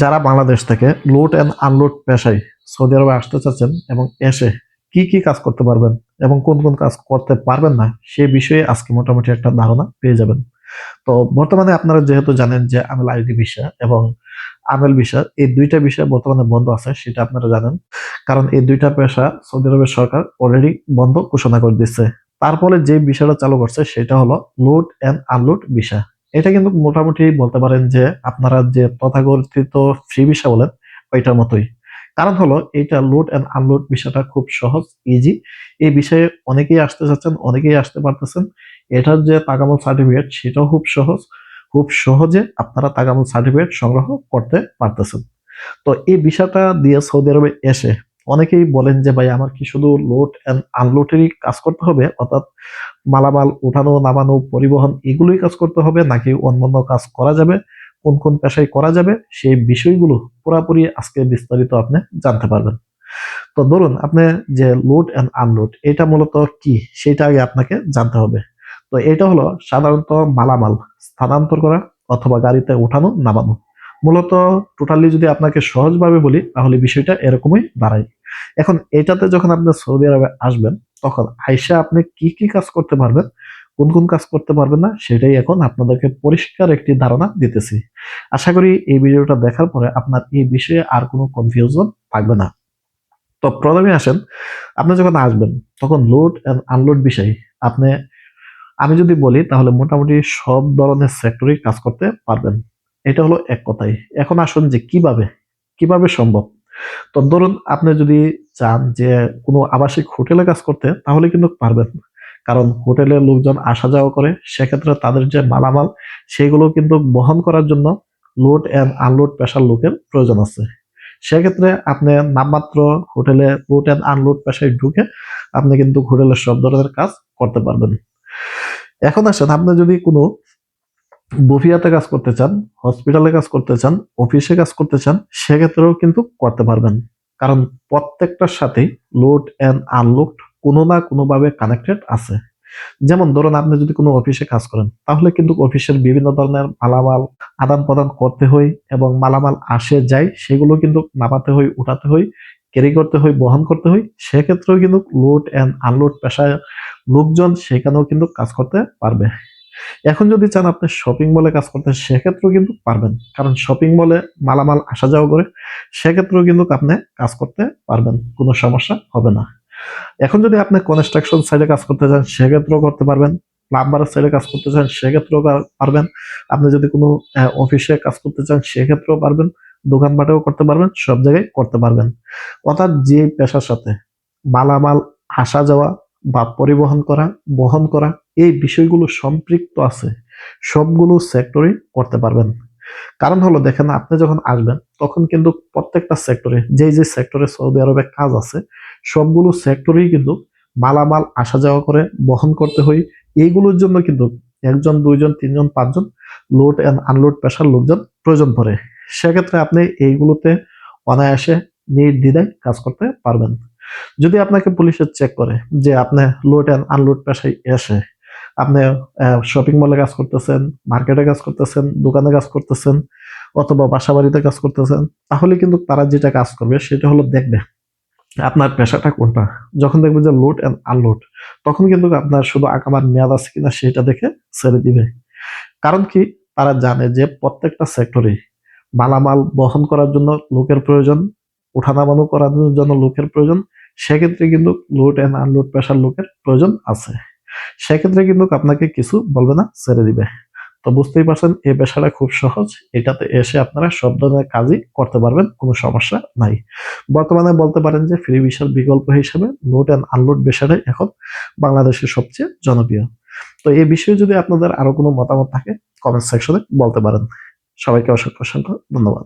যারা বাংলাদেশ থেকে load and unload পেশায় সৌদি আরবে আসতে চাচ্ছেন এবং এসে কি কি কাজ করতে পারবেন এবং কোন কোন কাজ করতে পারবেন না, সে বিষয়ে আজকে মোটামুটি একটা ধারণা পেয়ে যাবেন। তো বর্তমানে আপনারা যেহেতু জানেন যে আমেল আইডি ভিসা এবং আমেল ভিসা, এই দুইটা বিষয় বর্তমানে বন্ধ আছে, সেটা আপনারা জানেন। কারণ এই দুইটা পেশা সৌদি আরবের সরকার অলরেডি বন্ধ ঘোষণা করে দিচ্ছে তারপরে যে বিষয়টা চালু করছে, সেটা হলো লোড অ্যান্ড আনলোড ভিসা। এটা কিন্তু মোটামুটি বলতে পারেন যে আপনারা যে তথাকথিত ফ্রি ভিসা বলেন, ওইটার মতোই। কারণ হলো, এইটা লোড অ্যান্ড আনলোড বিষয়টা খুব সহজ ইজি এই বিষয়ে অনেকেই আসতে চাচ্ছেন, অনেকেই আসতে পারতেছেন। এটার যে তাকামল সার্টিফিকেট সেটাও খুব সহজ। খুব সহজে আপনারা তাকামল সার্টিফিকেট সংগ্রহ করতে পারতেছেন। তো এই বিষয়টা দিয়ে সৌদি আরবে এসে অনেকেই বলেন যে, ভাই, আমার কি শুধু লোড অ্যান্ড আনলোডেরই কাজ করতে হবে? অর্থাৎ মালামাল উঠানো, নামানো, পরিবহন এগুলোই কাজ করতে হবে নাকি অন্যান্য কাজ করা যাবে? কোন কোন পেশায় করা যাবে? সেই বিষয়গুলো পুরোপুরি আজকে বিস্তারিত আপনি জানতে পারবেন। তো ধরুন, আপনি যে লোড অ্যান্ড আনলোড এটা মূলত কি? সেটা আগে আপনাকে জানতে হবে। তো এটা হলো সাধারণত মালামাল স্থানান্তর করা অথবা গাড়িতে উঠানো, নামানো। মূলত টোটালি যদি আপনাকে সহজভাবে বলি, তাহলে বিষয়টা এরকমই দাঁড়ায়। এখন এটাতে যখন আপনি সৌদি আরবে আসবেন, তখন আইসা আপনি কি কি কাজ করতে পারবেন, কোন কোন কাজ করতে পারবেন না, সেটাই এখন আপনাদেরকে পরিষ্কার একটি ধারণা দিতেছি। আশা করি এই ভিডিওটা দেখার পরে আপনার এই বিষয়ে আর কোনো কনফিউশন থাকবে না। তো প্রথমে আসেন, আপনি যখন আসবেন, তখন লোড অ্যান্ড আনলোড বিষয় আপনি, আমি যদি বলি, তাহলে মোটামুটি সব ধরনের সেক্টরেই কাজ করতে পারবেন। এটা হলো এক কথাই। এখন আসুন যে কীভাবে কীভাবে সম্ভব? তো ধরুন আপনি যদি চান যে কোনো আবাসিক হোটেলে কাজ করতে, তাহলে কিন্তু পারবেন কারণ হোটেলে লোকজন আসা যাওয়া করে, সেক্ষেত্রে তাদের যে মালামাল, সেগুলো কিন্তু বহন করার জন্য লোড অ্যান্ড আনলোড পেশার লোকের প্রয়োজন আছে। সেক্ষেত্রে আপনি নামমাত্র হোটেলে লোড অ্যান্ড আনলোড পেশায় ঢুকে আপনি কিন্তু হোটেলের সব ধরনের কাজ করতে পারবেন। এখন আসেন, আপনি যদি কোনো বুফিয়াতে কাজ করতে চান হসপিটালে কাজ করতে চান অফিসে কাজ করতে চান, সেক্ষেত্রেও কিন্তু করতে পারবেন। কারণ প্রত্যেকটার সাথেই লোড অ্যান্ড আনলোড কোনো না কোনোভাবে কানেক্টেড আছে। যেমন ধরুন আপনি যদি কোনো অফিসে কাজ করেন, তাহলে কিন্তু অফিসের বিভিন্ন ধরনের মালামাল, আদান প্রদান করতে হয় এবং মালামাল আসে, যায়, সেগুলো কিন্তু নামাতে হয়, উঠাতে হয় ক্যারি করতে হয়, বহন করতে হয়, সেক্ষেত্রেও কিন্তু লোড অ্যান্ড আনলোড পেশায় লোকজন সেখানেও কিন্তু কাজ করতে পারবে। এখন যদি চান আপনি শপিং মলে কাজ করতে, সেক্ষেত্রেও কিন্তু পারবেন। কারণ শপিং মলে মালামাল আসা যাওয়া করে, সেক্ষেত্রেও কিন্তু আপনি কাজ করতে পারবেন, কোনো সমস্যা হবে না। এখন যদি আপনি কনস্ট্রাকশন সাইডে কাজ করতে চান, সেক্ষেত্রেও করতে পারবেন। প্লাম্বারের সাইডে কাজ করতে চান, সেক্ষেত্রেও পারবেন। আপনি যদি কোনো অফিসে কাজ করতে চান, সেক্ষেত্রেও পারবেন। দোকানপাটেও করতে পারবেন, সব জায়গায় করতে পারবেন। অর্থাৎ যে পেশার সাথে মালামাল আসা যাওয়া বা পরিবহন করা, বহন করা, এই বিষয়গুলো সম্পৃক্ত আছে। সবগুলো সেক্টরে করতে পারবেন। কারণ হলো, দেখেন আপনি যখন আসবেন, তখন কিন্তু প্রত্যেকটা সেক্টরে যেই যে সেক্টরে সৌদি আরবে কাজ আছে, সবগুলো সেক্টরেই কিন্তু মালামাল আসা যাওয়া করে, বহন করতে হয়। এইগুলোর জন্য কিন্তু একজন, দুইজন, তিনজন, পাঁচজন লোড অ্যান্ড আনলোড পেশার লোকজন প্রয়োজন পড়ে। সেক্ষেত্রে আপনি এইগুলোতে অনায়াসে নির্দ্বিধায় কাজ করতে পারবেন। যদি আপনাকে পুলিশের চেক করে যে আপনি লোড অ্যান্ড আনলোড পেশায় এসে আপনি শপিং মলে কাজ করতেছেন মার্কেটে কাজ করতেছেন, দোকানে কাজ করতেছেন, অথবা বাসা বাড়িতে কাজ করতেছেন, তাহলে কিন্তু তারা যেটা কাজ করবে সেটা হলো দেখবে আপনার পেশাটা কোনটা। যখন দেখবে যে লোড অ্যান্ড আনলোড তখন কিন্তু আপনার শুধু আকামার মেয়াদ আছে কিনা সেটা দেখে ছেড়ে দিবে। কারণ কি? তারা জানে যে প্রত্যেকটা সেক্টরে মালামাল বহন করার জন্য লোকের প্রয়োজন ওঠানামানো করার জন্য লোকের প্রয়োজন। সেক্ষেত্রে কিন্তু লোড অ্যান্ড আনলোড পেশার লোকের প্রয়োজন আছে। সেক্ষেত্রে কিন্তু আপনাকে কিছু বলবে না, ছেড়ে দিবে। তো বুঝতেই পারছেন এই পেশাটা খুব সহজ। এটাতে এসে আপনারা সব ধরনের কাজই করতে পারবেন, কোনো সমস্যা নাই। বর্তমানে বলতে পারেন যে ফ্রি ভিসার বিকল্প হিসেবে লোড অ্যান্ড আনলোড পেশাটাই এখন বাংলাদেশের সবচেয়ে জনপ্রিয়। তো এই বিষয়ে যদি আপনাদের আরও কোনো মতামত থাকে কমেন্ট সেকশনে বলতে পারেন। সবাইকে অসংখ্য অসংখ্য ধন্যবাদ।